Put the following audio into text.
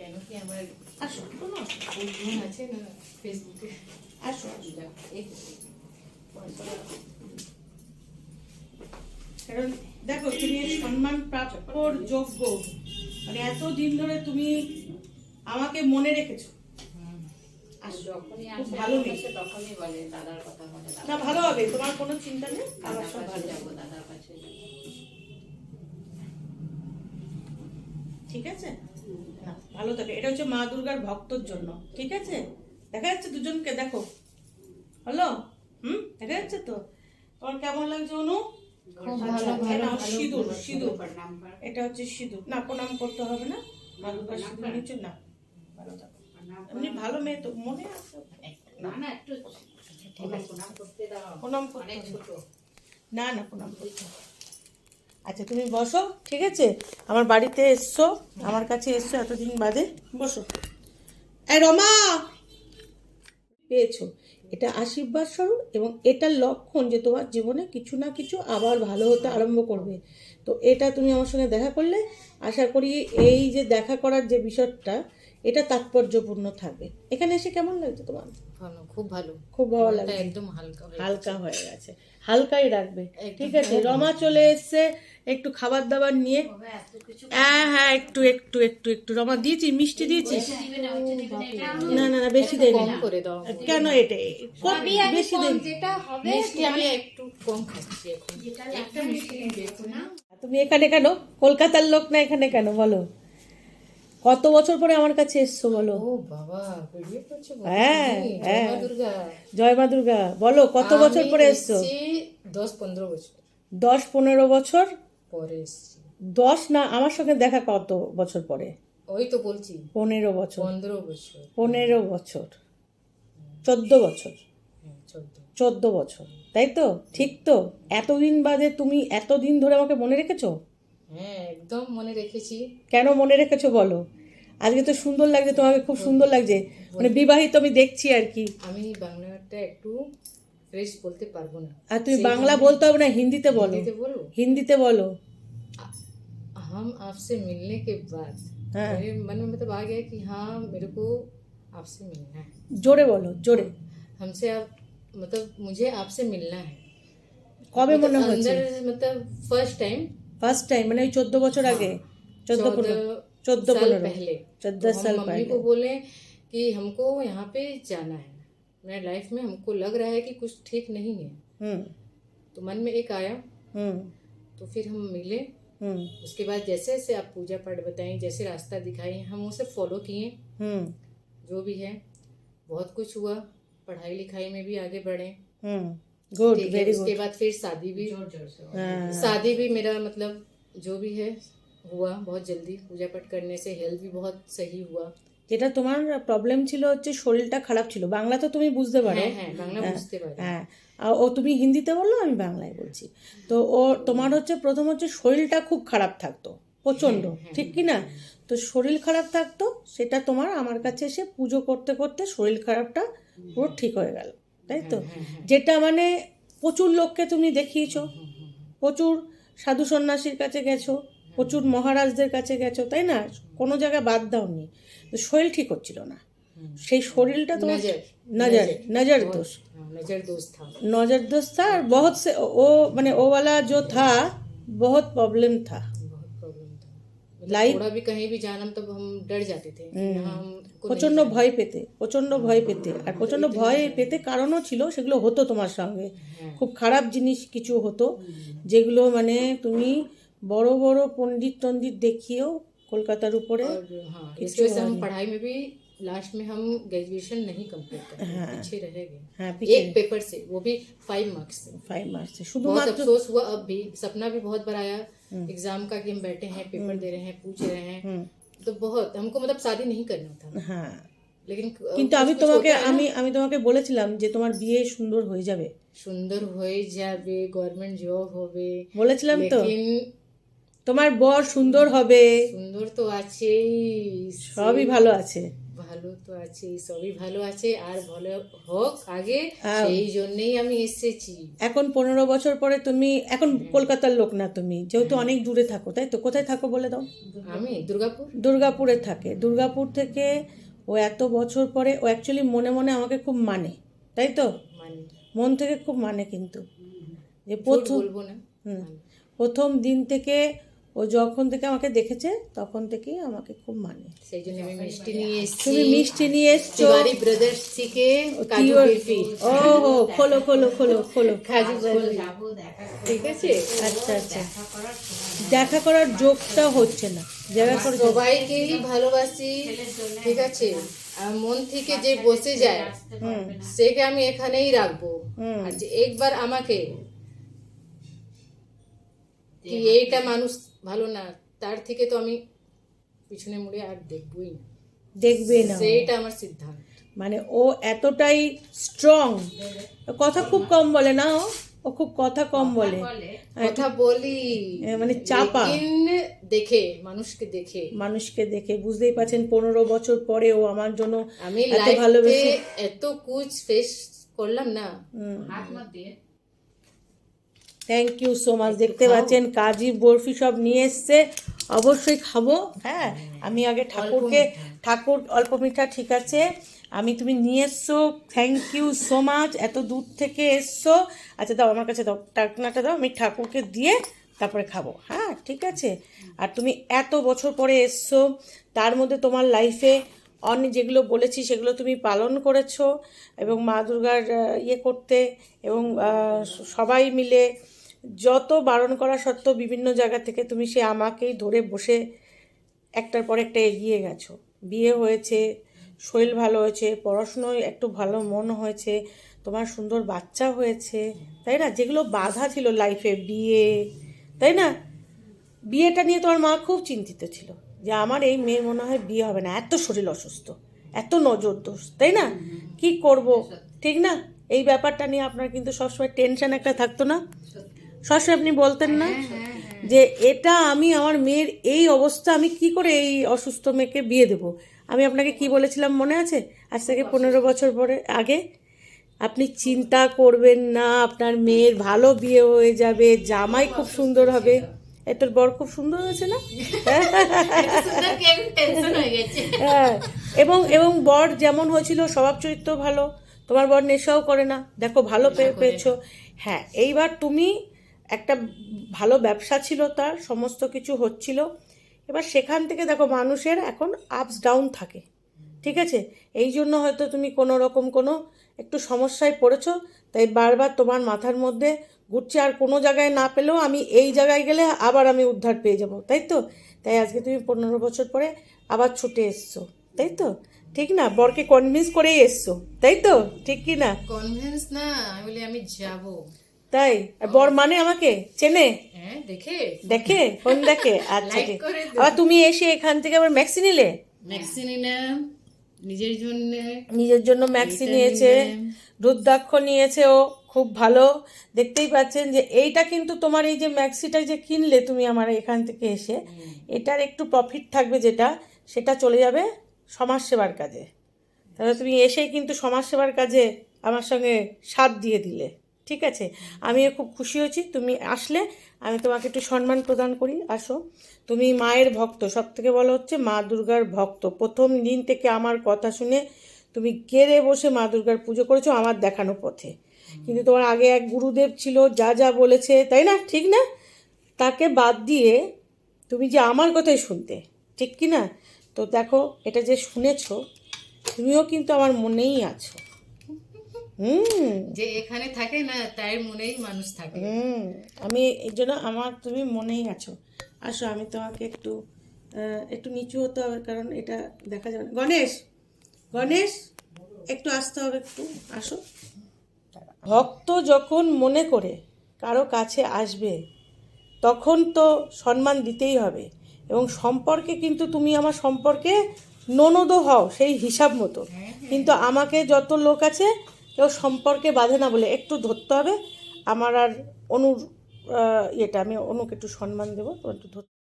কেন কি আমার আসো কোনো অসুবিধা নেই। বন্ধু আছে না ফেসবুকে আসো আসো যাক, এই তো। কারণ দেখো তুমি সম্মান প্রাপ্যর যোগ্য। মানে এত দিন ধরে তুমি আমাকে মনে রেখেছো। ভালো তখনই বলে দাদার কথা না ভালো হবে তোমার কোনো চিন্তা নেই আমার সব ভালো যাব দাদার কাছে ঠিক আছে? ভালো থাকে। এটা হচ্ছে মা দুর্গার ভক্তর জন্য ঠিক আছে? দেখা যাচ্ছে দুজনকে দেখো। হলো? হুম? দেখা যাচ্ছে তো? তোমার কেমন লাগছে অনু? আচ্ছা, সিঁদুর সিঁদুর। এটা হচ্ছে সিঁদুর। না প্রণাম করতে হবে না? মা দুর্গার সিঁদুর নিচে না ভালো থাকো। এমনি ভালো মেয়ে তো মনে আছে? না না একটু প্রণাম করতে দাও। প্রণাম না না প্রণাম করতে। আচ্ছা তুমি বসো, ঠিক আছে? আমার বাড়িতে এসছো, আমার কাছে এসছো, এতদিন বাদে বসো। রমা! পেয়েছ। এটা আশীর্বাদ স্বরূপ এবং এটার লক্ষণ যে তোমার জীবনে কিছু না কিছু আবার ভালো হতে আরম্ভ করবে। তো এটা তুমি আমার সঙ্গে দেখা করলে, আশা করি এই যে দেখা করার যে বিষয়টা, এটা তাৎপর্যপূর্ণ থাকবে। এখানে এসে কেমন লাগছে তোমার? ভালো খুব ভালো। খুব ভালো লাগছে। একদম হালকা হালকা হয়ে গেছে। হালকাই রাখবে। ঠিক আছে রমা চলে এসছে একটু খাবার দাবার নিয়ে। হ্যাঁ হ্যাঁ একটু একটু একটু একটু। রমা দিয়েছি মিষ্টি দিয়েছিস? না না না বেশি দেয়নি। কম করে দাও। কেন এটা? কম বেশি দেয়নি। মিষ্টি আমি একটু কম খাচ্ছি এখন। একটা মিষ্টি দেখো না? তুমি এখানে কেন? কলকাতার লোক না এখানে কেন? বলো। কত বছর পরে আমার কাছে এসছো বলো? বাবা হ্যাঁ, হ্যাঁ। জয় মা দুর্গা। বলো কত বছর পরে এসছো দশ পনেরো বছর। দশ পনেরো বছর পরে এসছি। দশ না আমার সঙ্গে দেখা কত বছর পরে? ওই তো বলছি। পনেরো বছর। পনেরো বছর। পনেরো বছর। চোদ্দ বছর। হ্যাঁ চোদ্দ। চোদ্দ বছর। তাই তো? ঠিক তো? এতদিন বাদে তুমি এতদিন ধরে আমাকে মনে রেখেছো? হ্যাঁ একদম মনে রেখেছি কেন মনে রেখেছো বলো আজকে তো সুন্দর লাগছে তোমাকে খুব সুন্দর লাগছে মানে বিবাহিত আমি দেখছি আর কি আমি বাংলাটা একটু ফ্রেশ বলতে পারবো না আর তুমি বাংলা বলতে হবে না হিন্দিতে বলো हिंदी बोलो হিন্দিতে বলো हम आपसे मिलने के बाद हाँ। मेरे मन में मतलब आ गया कि हाँ मेरे को आपसे मिलना है জোরে বলো জোরে हमसे आप मतलब मुझे आपसे मिलना है কবে মনে मतलब হয়েছে अंदर मतलब first time first time first time मतलब चौदह बच्चों आगे चौदह पंद्रह चौदह पंद्रह पहले चौदह साल पहले को बोले कि हमको यहाँ पे जाना है। मेरे लाइफ में हमको लग रहा है कि कुछ ठीक नहीं है। तो मन में एक आया। तो फिर हम मिले। उसके बाद जैसे जैसे आप पूजा पाठ बताएँ जैसे रास्ता दिखाई हम उसे फॉलो किए। जो भी है बहुत कुछ हुआ। पढ़ाई लिखाई में भी आगे बढ़े। হুম গুড ठीक है ভেরি उसके গুড बाद फिर शादी भी হ্যাঁ शादी भी मेरा मतलब जो भी है हुआ बहुत जल्दी पूजा पाठ करने से हेल्थ भी बहुत सही हुआ যেটা তোমার প্রবলেম ছিল হচ্ছে শরীরটা খারাপ ছিল বাংলা তো তুমি বুঝতে পারো হ্যাঁ হ্যাঁ বাংলা বুঝতে পারি হ্যাঁ আর ও তুমি হিন্দিতে বললো আমি বাংলায় বলছি তো ও তোমার হচ্ছে প্রথম হচ্ছে শরীরটা খুব খারাপ থাকতো প্রচণ্ড ঠিক কি না তো শরীর খারাপ থাকতো সেটা তোমার আমার কাছে এসে পুজো করতে করতে শরীর খারাপটা পুরো ঠিক হয়ে গেল তাই তো যেটা মানে প্রচুর লোককে তুমি দেখিয়েছো প্রচুর সাধু সন্ন্যাসীর কাছে গেছো প্রচুর মহারাজদের কাছে গেছো তাই না কোনো জায়গায় বাদ দাওনি তো শরীর ঠিক হচ্ছিল না সেই শরীরটা তোমার नजर नजर नजर दोष हाँ, नजर दोस्त था नजर दोष था और बहुत से वो मैंने वो वाला जो था बहुत प्रॉब्लम था बहुत प्रॉब्लम था मतलब Life- थोड़ा भी कहीं भी जाना तब हम डर जाते थे यहाँ हमको नहीं প্রচন্ড ভয় পেতে প্রচন্ড ভয় পেতে আর প্রচন্ড ভয় পেতে কারণও ছিল সেগুলো হতো তোমার সঙ্গে খুব খারাপ জিনিস কিছু হতো যেগুলো মানে তুমি বড় বড় পণ্ডিত টন্ডিত দেখিয়েও কলকাতার উপরে और हाँ इसकी वजह से हम पढ़ाई में भी लास्ट में हम ग्रेजुएशन नहीं कंप्लीट कर पाए पीछे रह गए হ্যাঁ एक पेपर से वो भी फाइव मार्क्स से ফাইভ মার্কসে बहुत শুধুমাত্র अफसोस हुआ अब भी सपना भी बहुत बार आया एग्जाम का कि हम बैठे हैं पेपर दे रहे हैं पूछ रहे हैं तो बहुत हमको मतलब शादी नहीं करना था হ্যাঁ लेकिन কিন্তু আমি তোমাকে আমি আমি তোমাকে বলেছিলাম যে তোমার বিয়ে সুন্দর হয়ে যাবে সুন্দর হয়ে যাবে গভর্নমেন্ট জব হবে বলেছিলাম তো लेकिन তোমার বর সুন্দর হবে সুন্দর তো আছেই সবই ভালো আছে ভালো তো আছে সবই ভালো আছে আর ভালো হোক আগে আহ। সেই জন্যই আমি এসেছি। এখন পনেরো বছর পরে তুমি এখন কলকাতার লোক না তুমি যেহেতু অনেক দূরে থাকো তাই তো? কোথায় থাকো বলে দাও? আমি দুর্গাপুর। দুর্গাপুরে থাকে। দুর্গাপুর থেকে ও এত বছর পরে ও অ্যাকচুয়ালি মনে মনে আমাকে খুব মানে তাই তো? মানে। মন থেকে খুব মানে কিন্তু। যে প্রথম হুম। প্রথম দিন থেকে ও যখন থেকে আমাকে দেখেছে তখন থেকেই আমাকে খুব মানে। সেই জন্য আমি মিষ্টি নিয়ে এসেছি। তুমি মিষ্টি নিয়ে এসছো। তিওয়ারি ব্রাদার্স থেকে কাজু বরফি ও হো খোলো খোলো খোলো খোলো। কাজু বরফি ঠিক আছে? আচ্ছা আচ্ছা। দেখা করার যোগটা হচ্ছে না। দেখা করার যোগ- সবাইকেই ভালোবাসি ঠিক আছে? মন থেকে যে বসে যায় হুম। সেকে আমি এখানেই রাখব। হুম। আর যে একবার আমাকে কি এইটা মানুষ ভালো না তার থেকে তো আমি পিছনে মুড়ে আর দেখবই না। দেখবে না। সেইটা আমার সিদ্ধান্ত। মানে ও এতটাই স্ট্রং কথা খুব কম বলে না ও ও খুব কথা কম বলে। কথা বলি। মানে চাপা। দেখে মানুষকে দেখে। মানুষকে দেখে। বুঝতেই পারছেন পনেরো বছর পরে ও আমার জন্য আমি এত ভালোবেসে এত কুচ ফেস করলাম না। থ্যাংক ইউ সো মাচ দেখতে পাচ্ছেন কাজী বরফি সব নিয়ে এসছে। অবশ্যই খাব হ্যাঁ? আমি আগে ঠাকুরকে ঠাকুর অল্প মিঠা ঠিক আছে? আমি তুমি নিয়ে এসছো। থ্যাংক ইউ সো মাচ এত দূর থেকে এসছো। আচ্ছা দাও আমার কাছে দাও। টাকনাটা দাও আমি ঠাকুরকে দিয়ে তারপরে খাব হ্যাঁ? ঠিক আছে? আর তুমি এত বছর পরে এসছো তার মধ্যে তোমার লাইফে অনেক যেগুলো বলেছি সেগুলো তুমি পালন করেছ এবং মা দুর্গার ইয়ে করতে এবং সবাই মিলে যত বারণ করা সত্ত্বেও বিভিন্ন জায়গা থেকে তুমি সে আমাকেই ধরে বসে একটার পর একটা এগিয়ে গেছো। বিয়ে হয়েছে শরীর ভালো হয়েছে, পড়াশুনোয় একটু ভালো মন হয়েছে, তোমার সুন্দর বাচ্চা হয়েছে, তাই না? যেগুলো বাধা ছিল লাইফে বিয়ে, তাই না? বিয়েটা নিয়ে তোমার মা খুব চিন্তিত ছিল। যে আমার এই মেয়ের মনে হয় বিয়ে হবে না। এত শরীর অসুস্থ এত নজর দোষ তাই না? কি করব? ঠিক না? এই ব্যাপারটা নিয়ে আপনার কিন্তু সবসময় টেনশন একটা থাকতো না? সবসময় আপনি বলতেন না যে এটা আমি আমার মেয়ের এই অবস্থা আমি কি করে এই অসুস্থ মেয়েকে বিয়ে দেব? আমি আপনাকে কি বলেছিলাম মনে আছে? আজ থেকে পনেরো বছর পরে আগে? আপনি চিন্তা করবেন না আপনার মেয়ের ভালো বিয়ে হয়ে যাবে জামাই খুব সুন্দর হবে। এ তোর বর খুব সুন্দর হয়েছে না? হ্যাঁ এবং এবং বর যেমন হয়েছিল স্বভাব চরিত্র ভালো। তোমার বর নেশাও করে না। দেখো ভালো পেয়ে পেয়েছ। হ্যাঁ এইবার তুমি একটা ভালো ব্যবসা ছিল তার সমস্ত কিছু হচ্ছিল। এবার সেখান থেকে দেখো মানুষের এখন আপস ডাউন থাকে। ঠিক আছে? এই জন্য হয়তো তুমি কোনো রকম কোনো একটু সমস্যায় পড়েছো। তাই বারবার তোমার মাথার মধ্যে ঘুরছে আর কোনো জায়গায় না পেলেও আমি এই জায়গায় গেলে আবার আমি উদ্ধার পেয়ে যাব তাই তো? তাই আজকে তুমি পনেরো বছর পরে আবার ছুটে এসছো তাই তো? ঠিক না? বরকে কনভিন্স করেই এসছো তাই তো? ঠিক কি না? কনভিন্স না আমি বলি আমি যাব। তাই? আর বর মানে আমাকে? চেনে? হ্যাঁ দেখে। দেখে? ফোন দেখে? আচ্ছা ঠিক। আবার তুমি এসে এখান থেকে আবার ম্যাক্সি নিলে? ম্যাক্সি নিলাম নিজের জন্য। নিজের জন্য ম্যাক্সি নিয়েছে। রুদ্রাক্ষ নিয়েছে ও। খুব ভালো। দেখতেই পাচ্ছেন যে এইটা কিন্তু তোমার এই যে ম্যাক্সিটা যে কিনলে তুমি আমার এখান থেকে এসে এটার একটু প্রফিট থাকবে যেটা সেটা চলে যাবে সমাজসেবার কাজে। তাহলে তুমি এসেই কিন্তু সমাজসেবার কাজে আমার সঙ্গে সাথ দিয়ে দিলে। ঠিক আছে? আমিও খুব খুশি হয়েছি। তুমি আসলে আমি তোমাকে একটু সম্মান প্রদান করি। আসো। তুমি মায়ের ভক্ত। সব থেকে বলো হচ্ছে মা দুর্গার ভক্ত। প্রথম দিন থেকে আমার কথা শুনে তুমি গেড়ে বসে মা দুর্গার পুজো করেছ আমার দেখানো পথে। কিন্তু তোমার আগে এক গুরুদেব ছিল যা যা বলেছে তাই না? ঠিক না? তাকে বাদ দিয়ে তুমি যে আমার কথাই শুনতে ঠিক কি না? তো দেখো এটা যে শুনেছো তুমিও কিন্তু আমার মনেই আছো। হুম। যে এখানে থাকে না তার মনেই মানুষ থাকে। হুম। আমি এই জন্য আমার তুমি মনেই আছো। আসো আমি তোমাকে একটু একটু নিচু হতে হবে কারণ এটা দেখা যাবে না। গণেশ! গণেশ! একটু আসতে হবে একটু। আসো। ভক্ত যখন মনে করে কারও কাছে আসবে, তখন তো সম্মান দিতেই হবে। এবং সম্পর্কে কিন্তু তুমি আমার সম্পর্কে ননদও হও সেই হিসাব মতো। কিন্তু আমাকে যত লোক আছে, কেউ সম্পর্কে বাঁধে না বলে একটু ধরতে হবে। আমার আর অনুর ইয়েটা, আমি অনুকে একটু সম্মান দেবো একটু ধরতে